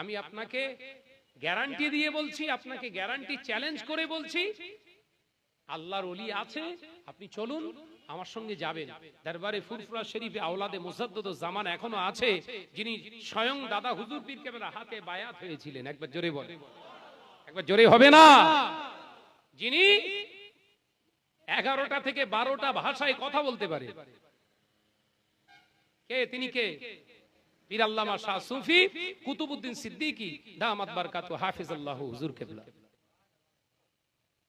আমি আপনাকে গ্যারান্টি দিয়ে বলছি, আপনাকে গ্যারান্টি চ্যালেঞ্জ করে বলছি, আল্লাহর অলি আছে, আপনি চলুন, আমার সঙ্গে যাবেন। দরবারে ফুরফুরা শরীফে আওলাদে মুসাদ্দদ জামান এখনও আছে, যিনি স্বয়ং দাদা হুজুর পীর কেবলা হাতে বায়াত হয়েছিলেন। একবার জোরে বলে। একবার জোরে হবে না? যিনি এগারোটা থেকে বারোটা ভাষায় কথা বলতে পারে। কে? তিনি কে? শাহ সুফি সিদ্দিকী, দামাত হুজুর কেবলা।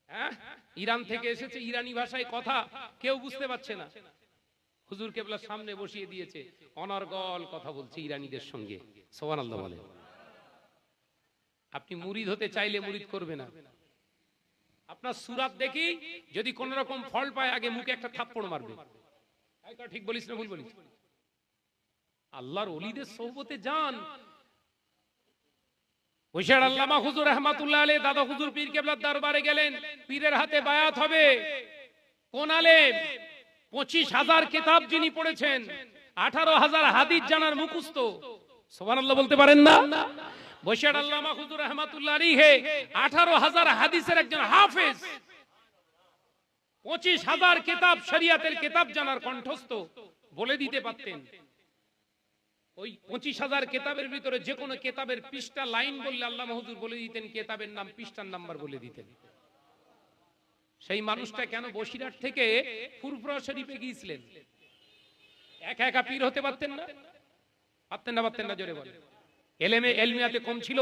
হ্যাঁ? ইরান থেকে এসেছে ইরানি ভাষায় কথা, কেউ বুঝতে পারছে না। হুজুর সামনে বসিয়ে দিয়েছে, অনর্গল কথা বলছে ইরানিদের সঙ্গে। সোহান আল্লাহ বলে। আপনি মুরিদ হতে চাইলে মুরিদ করবে না। আপনার সুরাত দেখি, যদি কোন রকম ফল পায়, আগে মুখে একটা থাপ্পড় মারবে। ঠিক বলিস না, ভুল বলিস। আল্লাহর অলিদের সৌবতে যান। হুশিয়ার আল্লামা হুজুর রহমাতুল্লাহ দাদা হুজুর পীর কেবলার দরবারে গেলেন। পীরের হাতে বায়াত হবে। কোন পঁচিশ হাজার কিতাব যিনি পড়েছেন, আঠারো হাজার হাদিস জানার আল্লাহ বলতে পারেন না? আল্লামা হুজুর রহমাতুল্লাহ আলী হে আঠারো হাজার হাদিসের একজন হাফেজ। পঁচিশ হাজার শরিয়াতের কিতাব জানার কণ্ঠস্থ। বলে দিতে পারতেন। ওই পঁচিশ হাজার কেতাবের ভিতরে যে কোনো কেতাবের পৃষ্ঠা, লাইন বললে আল্লাহ হুজুর বলে দিতেন, কেতাবের নাম, পৃষ্ঠার নাম্বার বলে দিতেন। সেই মানুষটা কেন বসিরহাট থেকে ফুরফুরা শরীফে গিয়েছিলেন? একা একা পীর হতে পারতেন না? পারতেন না পারতেন না, জোরে বলে এলেমে এলমিয়াতে কম ছিল?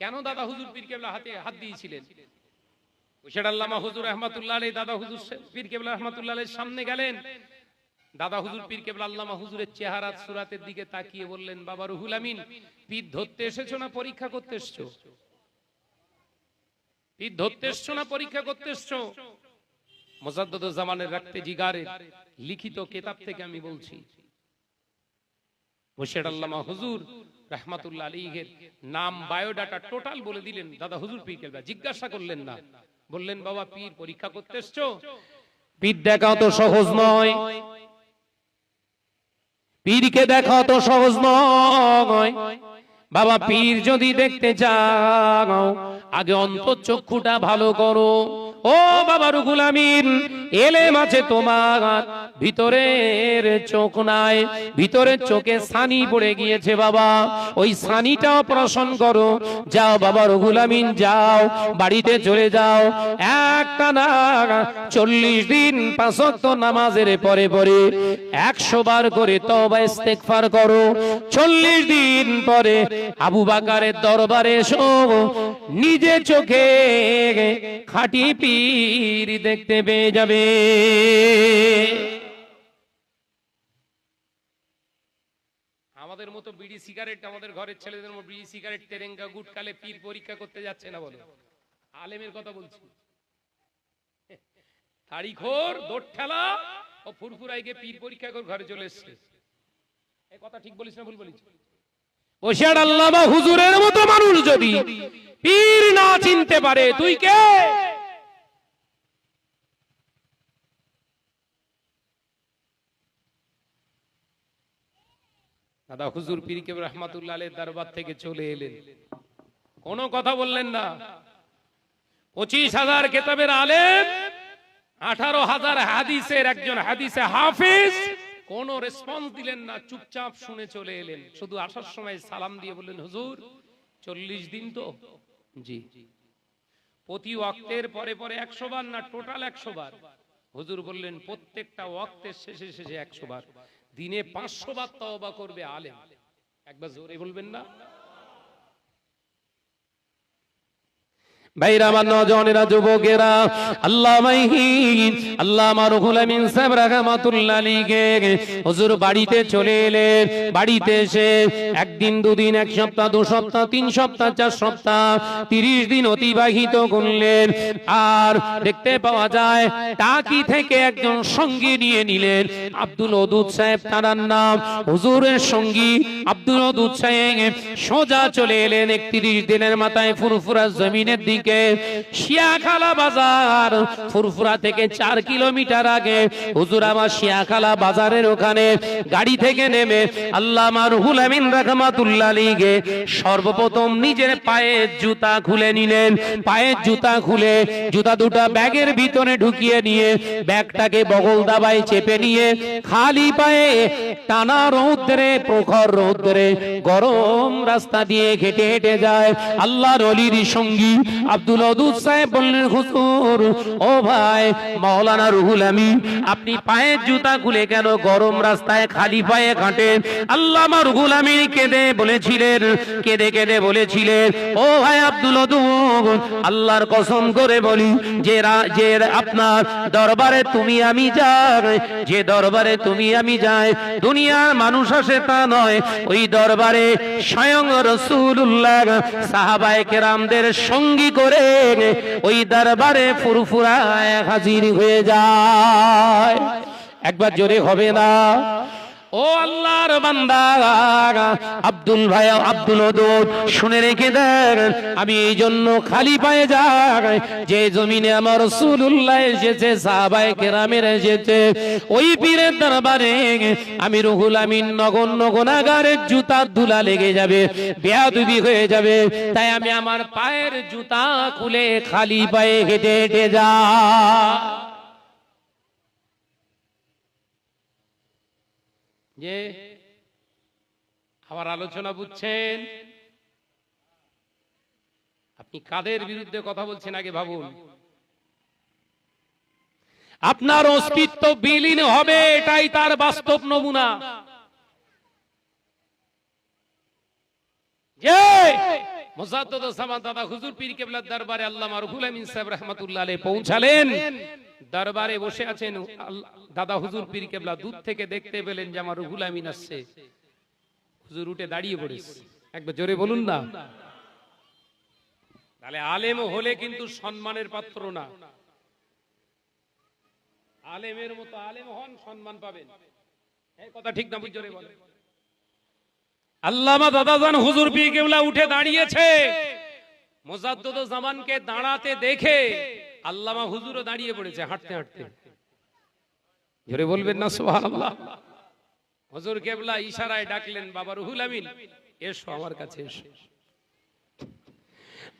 কেন দাদা হুজুর পীর কেবলা হাতে হাত দিয়েছিলেন? হুসেন আল্লামা হুজুর রহমাতুল্লাহ আলী দাদা হুজুর পীর কেবলা রহমাতুল্লাহ সামনে গেলেন। দাদা হুজুর পীর কেবল আল্লামা হুজুরের চেহারা সুরাতের দিকে তাকিয়ে বললেন, বাবা রুহুল আমিন, পীর ধরতে এসেছ না পরীক্ষা করতে এসছো? পীর ধরতে এসছো না পরীক্ষা করতে এসছো? মোজাদ্দদ জামানের রাখতে জিগারে, লিখিত কেতাব থেকে আমি বলছি। মুর্শিদ আল্লামা হুজুর রহমাতুল্লাহ আলীহের নাম বায়োডাটা টোটাল বলে দিলেন, দাদা হুজুর পীর কেবলা, জিজ্ঞাসা করলেন না। বললেন, বাবা পীর পরীক্ষা করতে এসছো? পীর দেখা তো সহজ নয়। পীরকে দেখা তো সহজ নয়। বাবা, পীর যদি দেখতে চাও, আগে অন্তর চক্ষুটা ভালো করো। ও বাবা রুকুল আমিন এলেম আছে তোমার ভিতরের চোখ নাই, ভিতরের চোখে সানি পড়ে গিয়েছে বাবা। ওই সানিটা অপারেশন করো, যাও বাবা রুকুল আমিন, যাও, বাড়িতে চলে যাও। একটা না চল্লিশ দিন পাঁচক্ত নামাজের পরে পরে একশো বার করে তবা ইস্তেগফার করো। চল্লিশ দিন পরে আবু বাকারের দরবারে এসো নিজে চোখে খাটি পীর দেখতে পেয়ে যাবে। আমাদের মতো বিড়ি সিগারেট, আমাদের ঘরের ছেলেদের মতো বিড়ি সিগারেট, তেরেঙ্গা, গুটকালে পীর পরীক্ষা করতে যাচ্ছে না বলো? আলেমের কথা বলছি। দোট ঠেলা ও ফুরফুরাই পীর পরীক্ষা করে ঘরে চলে এসছে। এই কথা ঠিক বলিস না ভুল বলিস? ওশিয়ার আল্লামা হুজুরের মতো মানুষ যদি পীর না চিনতে পারে, তুই কে? দাদা হুজুর পীর কেবল রহমাতুল্লাহ দরবার থেকে চলে এলেন। কোনো কথা বললেন না। পঁচিশ হাজার কেতাবের আলেম, আঠারো হাজার হাদিসের একজন হাদিসে হাফিজ কোন রেসপন্স দিলেন না, চুপচাপ শুনে চলে এলেন। শুধু আসার সময় সালাম দিয়ে বললেন, হুজুর, চল্লিশ দিন তো? জি। প্রতি ওয়াক্তের পরে পরে একশো বার না টোটাল একশো বার? হুজুর বললেন, প্রত্যেকটা ওয়াক্তের শেষে শেষে একশো বার। দিনে পাঁচশো বার তওবা করবে আলেম। একবার জোরে বলবেন না। অতিবাহিত করলেন। আর দেখতে পাওয়া যায়, টাকি থেকে একজন সঙ্গী নিয়ে নিলেন, আব্দুল সাহেব তার নাম হুজুরের সঙ্গী আব্দুল সাহেব। সোজা চলে এলেন, একত্রিশ দিনের মাথায় ফুরফুরা জমিনের দিকে দিকে শিয়াখালা বাজার, ফুরফুরা থেকে চার কিলোমিটার আগে। হুজুর, আমার শিয়াখালা বাজারের ওখানে গাড়ি থেকে নেমে আল্লামা রুহুল আমিন রাহমাতুল্লাহ আলাইহি সর্বপ্রথম নিজের পায়ের জুতা খুলে নিলেন। পায়ের জুতা খুলে জুতা দুটা ব্যাগের ভিতরে ঢুকিয়ে নিয়ে ব্যাগটাকে বগল দাবায় চেপে নিয়ে খালি পায়ে টানা রৌদ্রে, প্রখর রৌদ্রে গরম রাস্তা দিয়ে হেঁটে হেঁটে যায়। আল্লাহর অলির সঙ্গী আব্দুল অদুদ সাহেব বললেন, হুজুর, ও ভাই, মাওলানা রুহুল আমিন, আপনি পায়ের জুতা খুলে কেন গরম রাস্তায় খালি পায়ে হাঁটেন আল্লামা রুহুল আমিন কেঁদে বলেছিলেন, কেঁদে কেঁদে বলেছিলেন, ও ভাই আব্দুল অদুদ আল্লাহর কসম করে বলি, যে যে আপনার দরবারে তুমি আমি যাই, যে দরবারে তুমি আমি যাই, দুনিয়ার মানুষ আসে তা নয়, ওই দরবারে স্বয়ং রসুল্লাহ সাহাবায়ে কেরামদের সঙ্গী করে ওই দরবারে ফুরফুরায় হাজির হয়ে যায়। একবার জোরে হবে না ও আল্লাহর বান্দা, আব্দুল ভাই, আব্দুল ওদুদ, শুনে রেখে দেন, আমি এই জন্য খালি পায়ে যাই। যে জমিনে আমার রাসূলুল্লাহ এসেছে, সাহাবায়ে কেরামের এসেছে, ওই পীরের দরবারে আমি রুহুল আমিন নগণ্য গুনাহগারের জুতার ধুলা লেগে যাবে, বেয়াদবি হয়ে যাবে। তাই আমি আমার পায়ের জুতা খুলে খালি পায়ে হেঁটে হেঁটে যা যে আমার আলোচনা বুঝছেন? আপনি কাদের বিরুদ্ধে কথা বলছেন আগে ভাবুন। আপনার অস্তিত্ব বিলীন হবে, এটাই তার বাস্তব নমুনা। যে মোসাদ্দদ ওসামা দাদা হুজুর পীর কেবলার দরবারে আল্লামা রুহুল আমিন সাহেব রাহমাতুল্লাহ পৌঁছালেন। দরবারে বসে আছেন দাদা হুজুর পীর কেবলা, দূর থেকে দেখতে পেলেন যে আমার রুহুল আমিন আসছে। হুজুর উঠে দাঁড়িয়ে পড়েছে। একবার জোরে বলুন না। তাহলে আলেম হলে কিন্তু সম্মানের পাত্র না। আলেমের মতো আলেম হন, সম্মান পাবেন। এই কথা ঠিক না বুঝ জোরে বলেন। আল্লামা দাদাজান হুজুর পীর কেবলা উঠে দাঁড়িয়েছে। মোজাদ্দদ জামানকে দাঁড়াতে দেখে আল্লামা হুজুরও দাঁড়িয়ে পড়েছে হাঁটতে হাঁটতে। জোরে বলবেন না সুবহানাল্লাহ। হুজুর কেবলা ইশারায় ডাকলেন বাবা রুহুল আমিন এসো আমার কাছে এসো।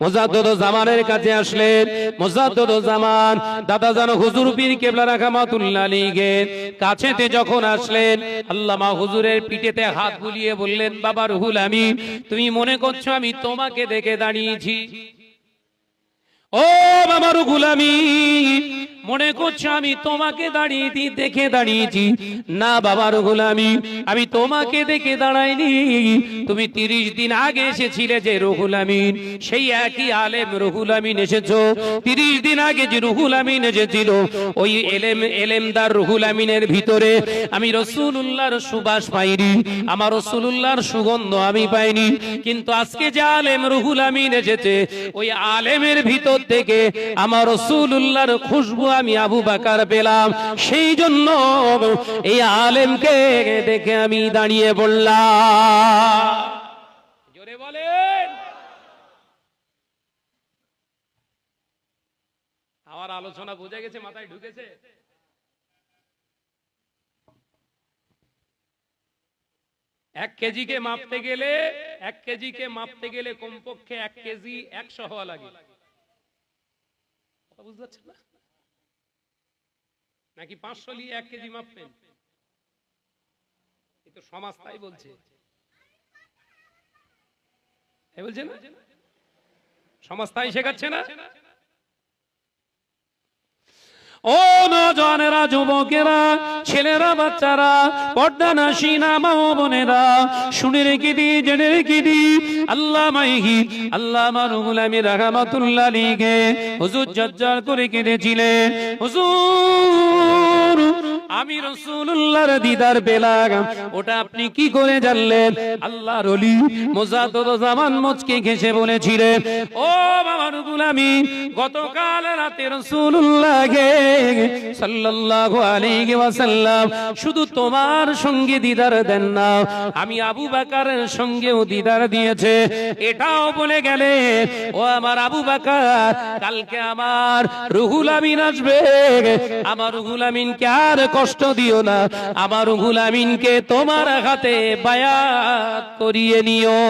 মোজাদ্দদ জামানের কাছে আসলেন মোজাদ্দদ জামান দাদা জানো হুজুর পীর কেবলা রাহমাতুল্লাহ আলাইহি কাছেতে যখন আসলেন আল্লামা হুজুরের পিঠেতে হাত বুলিয়ে বললেন বাবা রুহুল আমিন তুমি মনে করছ আমি তোমাকে দেখে দাঁড়িয়েছি? ও বাবার গুলামি, মনে করছ আমি তোমাকে দাঁড়িয়ে দি- দেখে দাঁড়িয়েছি। না বাবার গুলামি, আমি তোমাকে দেখে দাঁড়াইনি। তুমি তিরিশ দিন আগে এসেছিলে যে রহুল আমিন সেই একই আলেম রহুল আমিন এসেছ। তিরিশ দিন আগে যে রুহুল আমিন এসেছিল, ওই এলেম, এলেমদার রুহুল আমিনের ভিতরে আমি রসুল্লাহর সুবাস পাইনি, আমার রসুল্লাহর সুগন্ধ আমি পাইনি। কিন্তু আজকে যে আলেম রুহুল আমিন এসেছে, ওই আলেমের ভিতর থেকে আমার রসুল্লাহর খুশবু আমি আবু বাকার পেলাম। সেই জন্য এই আলেমকে দেখে আমি দাঁড়িয়ে বললাম। আমার আলোচনা বুঝে গেছে, মাথায় ঢুকেছে। এক কেজিকে মাপতে গেলে, এক কেজিকে মাপতে গেলে কমপক্ষে এক কেজি একশো হওয়া লাগে। কথা বুঝতে পারছেন না? নাকি পাঁচশো নিয়ে এক কেজি মাপবেন? এতো সমাজ তাই বলছে। সমাজ তাই শেখাচ্ছে না? ও নজনেরা, যুবকেরা, ছেলেরা, বাচ্চারা পর্দা না মা বোনেরা, শুনে রেখে দি, জেনে রেখে দি, আল্লাহ মাইহি আল্লাহ মারুল আমি রাহমাতুল্লাহ লিগে হুজুর জজ্জার করে কেঁদেছিলেন। হুজুর আমি রসুল্লাহর দিদার পেলাম ওটা আপনি কি করে জানলেন? আল্লাহর অলি মোজাদ্দদ জামান মুচকে ঘেসে বলেছিলেন, ও বাবার গুলামি, গতকাল রাতে রসুল্লাহকে সাল্লাল্লাহু আলাইহি ওয়াসাল্লাম শুধু তোমার সঙ্গে দিদার দেন না, আমি আবু বাকারের সঙ্গেও দিদার দিয়েছে। এটাও বলে গেলে ও আমার আবু বাকার, কালকে আমার রুহুল আমিন আসবে। আমার রুহুল আমিনকে আর কষ্ট দিও না। আমার রুহুল আমিনকে তোমার হাতে বায়াত করিয়ে নিও।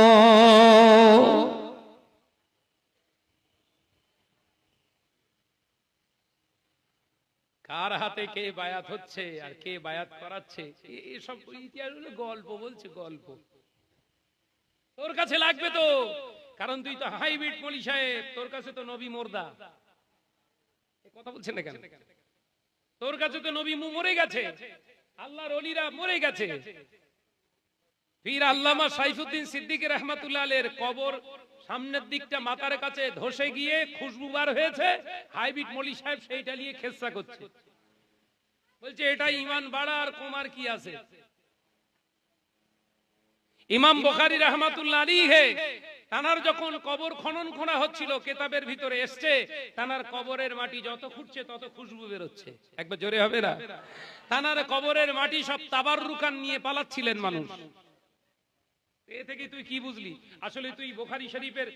কার হাতে কে বায়াত হচ্ছে আর কে বায়াত করাচ্ছে? এসব গল্প, বলছে গল্প। তোর কাছে লাগবে তো, কারণ তুই তো হাইব্রিড সাহেব তোর কাছে তো নবী মোর্দা। কথা বলছেন না কেন? তোর কাছে তো নবী মরে গেছে। আল্লাহর অলিরা মরে গেছে। পীর আল্লামা সাইফুদ্দিন সিদ্দিক রহমাতুল্লাহ এর কবর সামনের দিকটা মাথার কাছে ধসে গিয়ে খুশবু বার হয়েছে। হাইব্রিড মলি সাহেব সেইটা নিয়ে খেসা করছে। বলছে, এটা ইমান বাড়া আর কমার কি আছে? ইমাম বুখারী রহমাতুল্লাহ আলী হে, তানার যখন কবর খনন খোনা হচ্ছিল, কেতাবের ভিতরে এসছে, তানার কবরের মাটি যত খুঁড়ছে তত খুশবু বেরোচ্ছে। একবার জোরে হবে না? তানার কবরের মাটি সব তাবার রুকান নিয়ে পালাচ্ছিলেন মানুষ। এ থেকে তুই কি বুঝলি? আসলে তুই বোখারি শরীফের,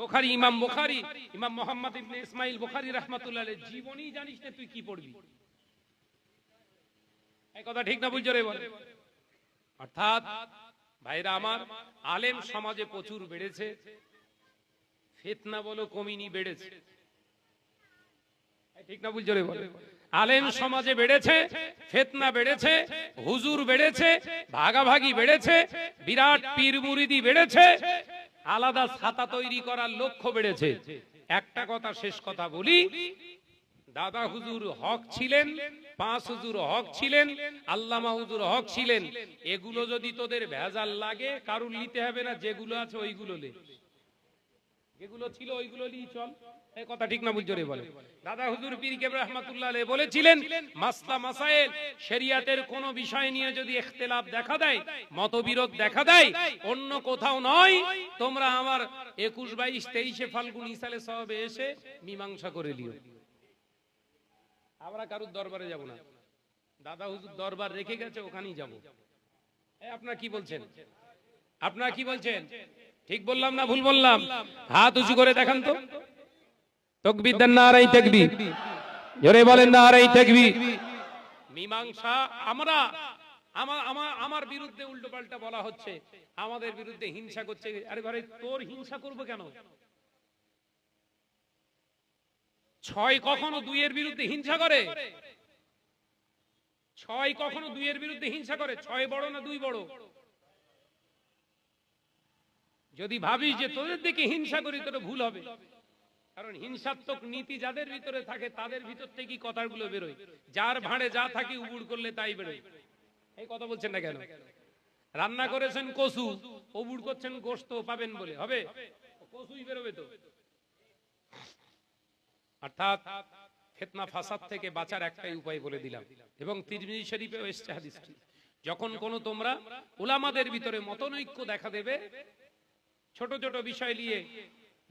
বোখারি ইমাম বোখারি, ইমাম মোহাম্মদ ইবনে ইসমাইল বোখারি রহমাতুল্লাহ আলাইহির জীবনী জানিস না তুই কি পড়বি। এই কথা ঠিক না বুঝছ রে বল। অর্থাৎ ভাইরা আমার, আলেম সমাজে প্রচুর বেড়েছে। ফেতনা বলো কমিনি বেড়েছে। ঠিক না বল। আলেম সমাজে বেড়েছে, ফেতনা বেড়েছে, হুজুর বেড়েছে, ভাগাভাগি বেড়েছে, বিরাট পীর মুরিদি বেড়েছে, আলাদা ছাতা তৈরি করার লক্ষ্য বেড়েছে। একটা কথা শেষ কথা বলি, দাদা হুজুর হক ছিলেন পাঁচ হুজুর হক ছিলেন, আল্লামা হুজুর হক ছিলেন। এগুলো যদি তোদের ভেজাল লাগে, কারুর নিতে হবে না, যেগুলো আছে ওইগুলো লে কোন বিষয় নিয়ে যদি দেখা দেয়, মতবিরোধ দেখা দেয়, অন্য কোথাও নয়, তোমরা আমার 21 22 23 ফাল্গুন সবে এসে মীমাংসা করে লিও আমরা কারুর দরবারে যাব না। দাদা হুজুর দরবার রেখে গেছে, ওখানেই যাব। আপনারা কি বলছেন? আপনারা কি বলছেন? ঠিক বললাম না ভুল বললাম? হাত উঁচু করে দেখান তো। তকবির দেন না আরাই তকবি জোরে বলেন না আরাই তকবি মীমাংসা, আমরা আমার আমার আমার বিরুদ্ধে উল্টো পাল্টা বলা হচ্ছে। আমাদের বিরুদ্ধে হিংসা করছে। আরে ঘরে তোর হিংসা করব কেন? ছয় কখনো দুইয়ের বিরুদ্ধে হিংসা করে? ছয় কখনো দুইয়ের বিরুদ্ধে হিংসা করে? ছয় বড় না দুই বড়? যদি ভাবিস যে তোদের দিকে হিংসা করি, তোর ভুল হবে। কারণ হিংসাত্মক নীতি যাদের ভিতরে থাকে, তাদের ভিতর থেকে কথাগুলো বেরোয়। যার ভাঁড়ে যা থাকে, উবুড় করলে তাই বেরোয়। এই কথা বলছেন না কেন? রান্না করেছেন কসু, উবুড় করছেন গোস্ত পাবেন বলে। হবে? কসুই বেরোবে তো। অর্থাৎ ফেতনা ফাসাদ থেকে বাঁচার একটাই উপায় বলে দিলাম। এবং তিরমিজি শরীফেও এসছে হাদিসটি। যখন কোন তোমরা উলামাদের ভিতরে মতনৈক্য দেখা দেবে, ছোট ছোট বিষয় নিয়ে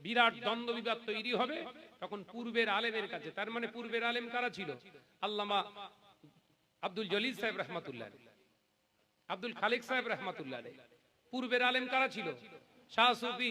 বিরাট দ্বন্দ্ব বিবাদ তৈরি হবে, তখন পূর্বের আলেমের কাছে, তার মানে পূর্বের আলেম কারা ছিল? আল্লামা আব্দুল জলিল সাহেব রহমাতুল্লাহ আব্দুল খালিক সাহেব রহমাতুল্লাহ পূর্বের আলেম কারা ছিল? শাহ সুফি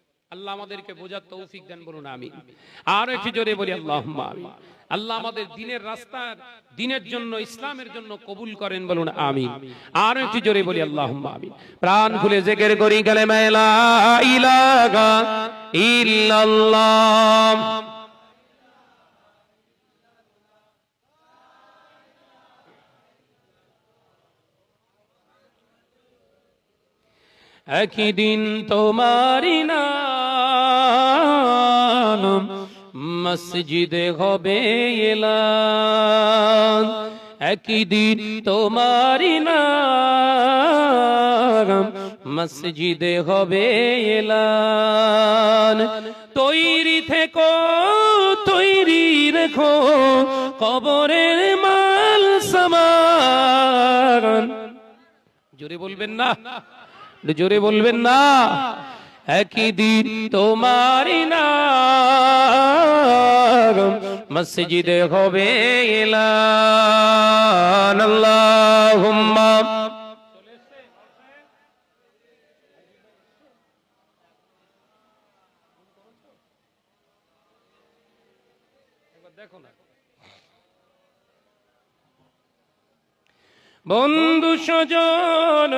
আল্লাহ আমাদেরকে বোঝার তৌফিক দেন বলুন আমি আর একটু জোরে বলি আল্লাহ আল্লাহ আমাদের দিনের রাস্তার দিনের জন্য ইসলামের জন্য কবুল করেন বলুন আমি আর একটু জোরে বলি আল্লাহ আমি প্রাণ খুলে জেকের করি গেলে মেলা ইলাগা ইল্লাল্লাহ। একদিন তোমারি নাম মসজিদে হবে এলান। একই দিন তোমারই নাম, মসজিদে হবে এলান। তৈরি থেকো, তৈরি রেখো, কবরের মাল সামান। জোরে বলবেন না জোরে বলবেন না। একই দিন তোমারই নাম মসজিদে হবে আল্লাহুম্মা। বন্ধু স্বজন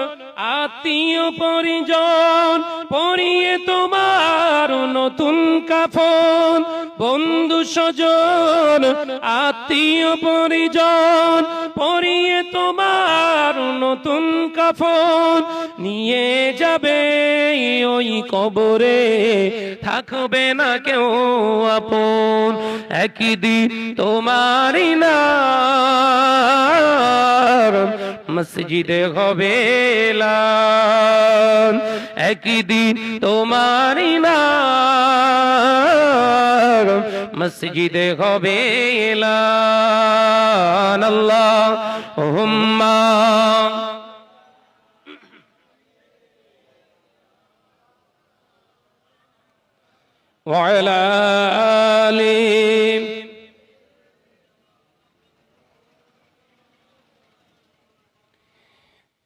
আত্মীয় পরিজন পরিয়ে তোমার নতুন কাফন। বন্ধু স্বজন, আত্মীয় পরিজন পরিয়ে তোমার নতুন কাফন। নিয়ে যাবে ওই কবরে, থাকবে না কেউ আপন। একই দিন তোমারই না মসজিদে হবে এলান। একই দিন তোমারই নাম মসজিদে হবে এলান। আল্লাহ হুম্মা وعلى آله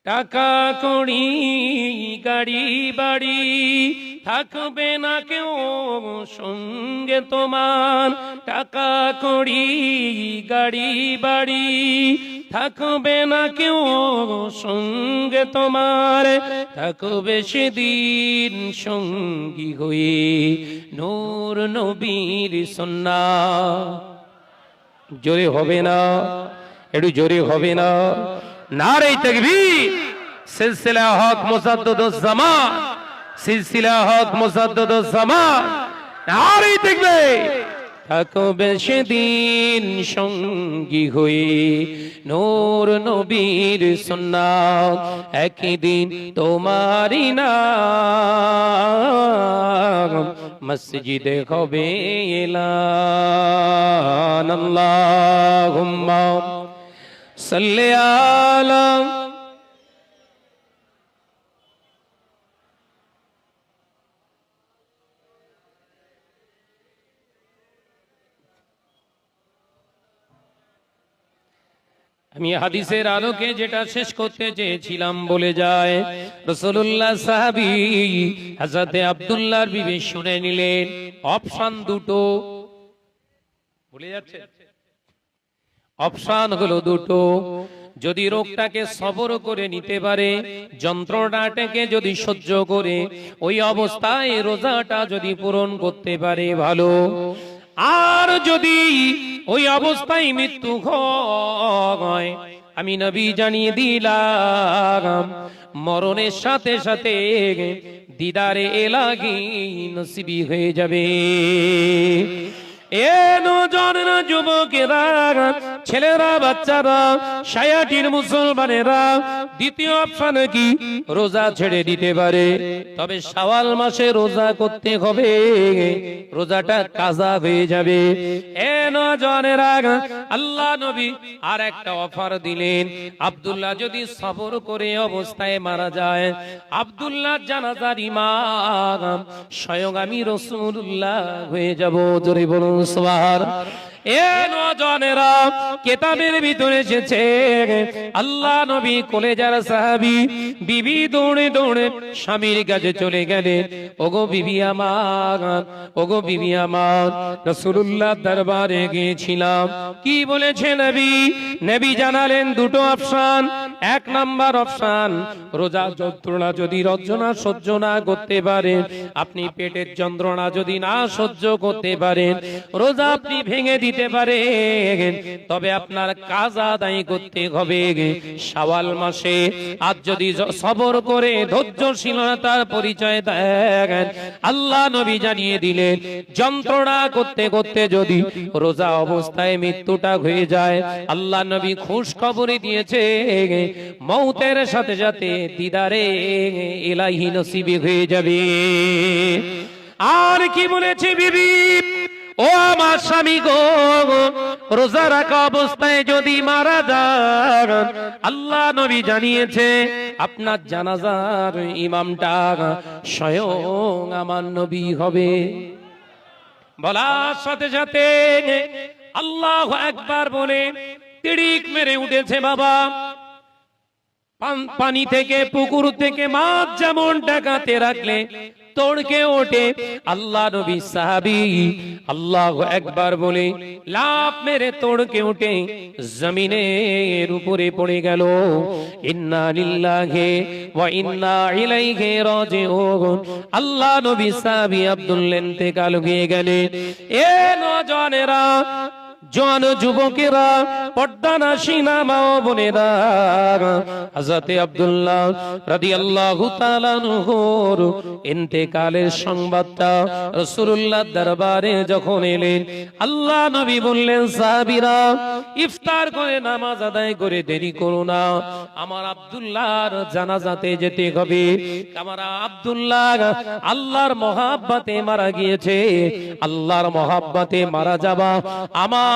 টাকা কড়ি, গাড়ি, বাড়ি, থাকবে না কেউ সঙ্গে তোমার। টাকা কড়ি, গাড়ি, বাড়ি, থাকবে না কেউ সঙ্গে তোমার। থাকবে সেদিন সঙ্গী হয়ে নূর নবীর সন্না। জোরে হবে না, একটু জোরে হবে না। নারে তকবীর। সিলসিলা হক মুসাদ্দদুজ জামান সিলসিলা হক মুসাদ্দদুজ জামান নারে তকবীর। থাকবে সেদিন সঙ্গী হয়ে নূর নবীর সুন্নাত একই দিন তোমারই নাম মসজিদে হবে এলান। আল্লাহুম্মা আমি হাদিসের আলোকে যেটা শেষ করতে চেয়েছিলাম বলে যায় রসুল্লাহ সাহাবি হাজরতে আব্দুল্লাহর বিবেক শুনে নিলেন, অপশন দুটো। ভুলে যাচ্ছে? অপশন হলো দুটো। যদি রোগটাকে সবর করে নিতে পারে যন্ত্রণাটাকে যদি সহ্য করে, ওই অবস্থায় রোজাটা যদি পূরণ করতে পারে, ভালো। আর যদি ওই অবস্থায় মৃত্যু হয়, আমি নবী জানিয়ে দিলাম, মরণের সাথে সাথে দিদারে এলাগি নসিবি হয়ে যাবে। এনো জননা যুবকেরা ছেলেরা, বাচ্চারা, সায়াটির মুসলমানেরা, দ্বিতীয় অপশন কি? রোজা ছেড়ে দিতে পারে। তবে শাওয়াল মাসে রোজা করতে হবে। রোজাটা কাজা হয়ে যাবে। এনো জনেরা আল্লাহ নবী আর একটা অফার দিলেন। আব্দুল্লাহ যদি সবর করে অবস্থায় মারা যায়, আব্দুল্লাহ জানাজার ইমাম, স্বয়ং আমি রসুল্লাহ হয়ে যাব। জোরে বলুন সবার স্বামীর কাছে চলে গেলেন। ওগো বিবি আমার, ওগো বিবি আমার রসুল্লাহ দরবারে গিয়েছিলাম। কি বলেছে নবী? নবী জানালেন দুটো অপশন। এক নাম্বার অপশন, রোজা যন্ত্রণা যদি রচনা সহ্য না করতে পারেন, আপনি পেটের যন্ত্রণা যদি না সহ্য করতে পারেন, রোজা আপনি ভেঙে দিতে দিতে পারে। তবে আপনার কাজ আদায় করতে হবে। শাওয়াল মাসে আজ যদি সবর করে ধৈর্যশীলতার পরিচয় দেন, আল্লাহ নবী জানিয়ে দিলেন, যন্ত্রণা করতে করতে যদি রোজা অবস্থায় মৃত্যুটা হয়ে যায়, আল্লাহ নবী খুশ খবরই দিয়েছে, মৌতের সাথে সাথে দিদারে এলাহি নসিবি হয়ে যাবে। আর কি বলেছে বিবি? ও আমার স্বামী গো, রোজা রাখা অবস্থায় যদি মারা যান, আল্লাহ নবী জানিয়েছে, আপনার জানাজার ইমামটা স্বয়ং আমার নবী হবে। বলার সাথে সাথে আল্লাহ একবার বলে, তিড়িক মেরে উঠেছে বাবা। পানি থেকে, পুকুর থেকে মাছ যেমন ডাকাতে রাখলে তোড়কে ওঠে। আল্লাহ নবী সাহাবি আল্লাহ একবার বলে লাভ মেরে তোড়কে উঠে, জমিনের উপরে পড়ে গেল। ইন্না ইন্না আল্লাহ নবী সাহাবি আব্দুল্লাহ ইন্তেকাল হয়ে গেলেন। এ নজনেরা জন যুবকেরা পর্দানা সিনা মা বোনেরা, হযরতে আব্দুল্লাহ নহর ইন্তেকালের সংবাদটা রাসূলুল্লাহ দরবারে যখন এলেন, আল্লাহ নবী বললেন, সাহাবীরা, ইফতার করে নামাজ আদায় করে দেরি করো না। আমার আব্দুল্লাহর জানাজাতে যেতে হবে। আমার আব্দুল্লাহ আল্লাহর মহাব্বাতে মারা গিয়েছে। আল্লাহর মহাব্বাতে মারা যাবা। আমার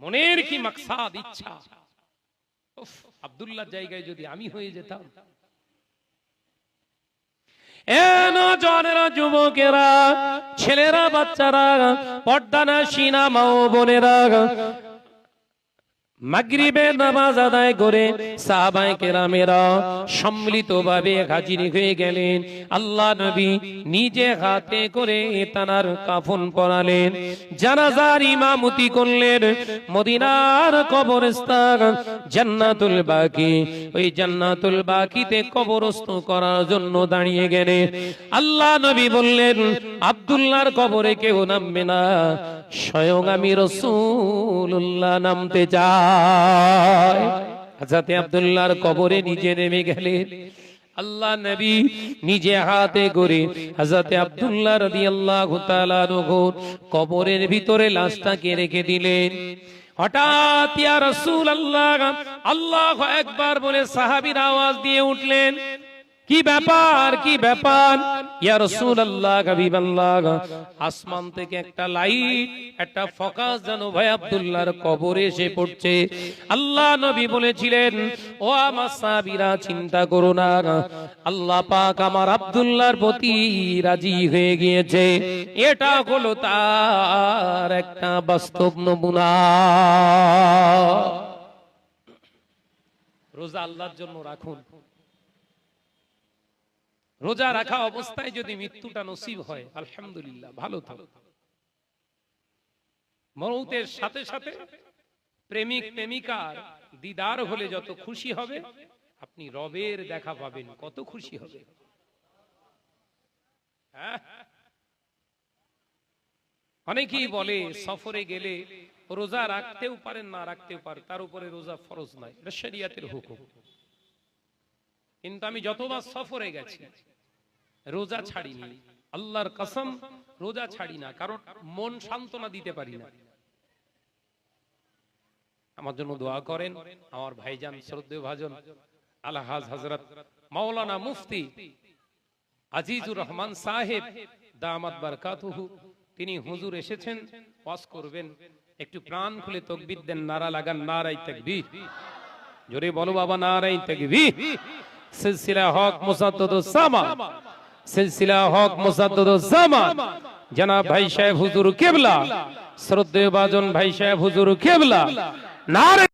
মনের কি মাকসাদ, ইচ্ছা? আবদুল্লাহ জায়গায় যদি আমি হয়ে যেতাম। যুবকেরা, ছেলেরা, বাচ্চারা পর্দানা সিনা, মা বোনেরা মাগরিবে নামাজ আদায় করে সাহাবায়ে কেরামেরা সম্মিলিতভাবে হাজির হয়ে গেলেন। আল্লাহ নবী নিজে হাতে করে তানার কাফন পরালেন। জানাজার ইমামতি করলেন। মদিনার কবরস্থান। জান্নাতুল বাকি। ওই জান্নাতুল বাকিতে কবরস্থ করার জন্য দাঁড়িয়ে গেলেন। আল্লাহ নবী বললেন আব্দুল্লাহর কবরে কেউ নামবে না। স্বয়ং আমি রসুল্লাহ নামতে চাই। হাজাতে আব্দুল্লাহর কবরে নিজে নেমে গেলেন আল্লাহ নবী নিজে হাতে করে হাজাতে আব্দুল্লাহ রদি আল্লাহ কবরের ভিতরে লাশটাকে রেখে দিলেন। হঠাৎ আল্লাহ একবার বলে সাহাবীর আওয়াজ দিয়ে উঠলেন। কি ব্যাপার কি ব্যাপার? ইয়া রাসূলুল্লাহ, হাবিবাল্লাহ, আসমান থেকে একটা লাইট, একটা ফোকাস যেন ভাই আব্দুল্লাহর কবরে এসে পড়ছে। আল্লাহ নবী বলেছিলেন, ও আমার সাহাবীরা, চিন্তা করো না। আল্লাহ পাক আমার আব্দুল্লাহর প্রতি রাজি হয়ে গিয়েছে। এটা হলো তার একটা বাস্তব নমুনা। রোজা আল্লাহর জন্য রাখুন। রোজা রাখা অবস্থায় যদি মৃত্যুটা নসিব হয়, আলহামদুলিল্লাহ, ভালো তো মরৌতের সাথে সাথে প্রেমিক, প্রেমিকার দিদার হলে যত খুশি হবে, আপনি রবের দেখা পাবেন, কত খুশি হবে। হ্যাঁ? অনেকেই বলে, সফরে গেলে রোজা রাখতেও পারেন, না রাখতেও পারে তার উপরে রোজা ফরজ নাই এটা শরিয়াতের হুকুম। কিন্তু আমি যতবার সফরে গেছি রোজা ছাড়িনি। আল্লাহর কসম রোজা ছাড়ি না কারণ মন সান্ত্বনা দিতে পারি না। আমার জন্য দোয়া করেন আমার ভাইজান শ্রদ্ধেয় ভাজন আলহাজ হজরত মাওলানা মুফতি আজিজুর রহমান সাহেব দামাত বারকাতুহু তিনি হুজুর এসেছেন ওয়াজ করবেন একটু প্রাণ খুলে তকবির দেন নারা লাগান নারাই তাকবীর। জোরে বলো বাবা নারাই তাকবীর। সিলসিলা হক মুসাদ্দদুস সামা সিলসিলা হক মুসাদ্দদুস জামান। জনাব ভাই সাহেব হুজুর কেবলা। শ্রদ্ধেয় বাজন ভাই সাহেব হুজুর কেবলা। নারে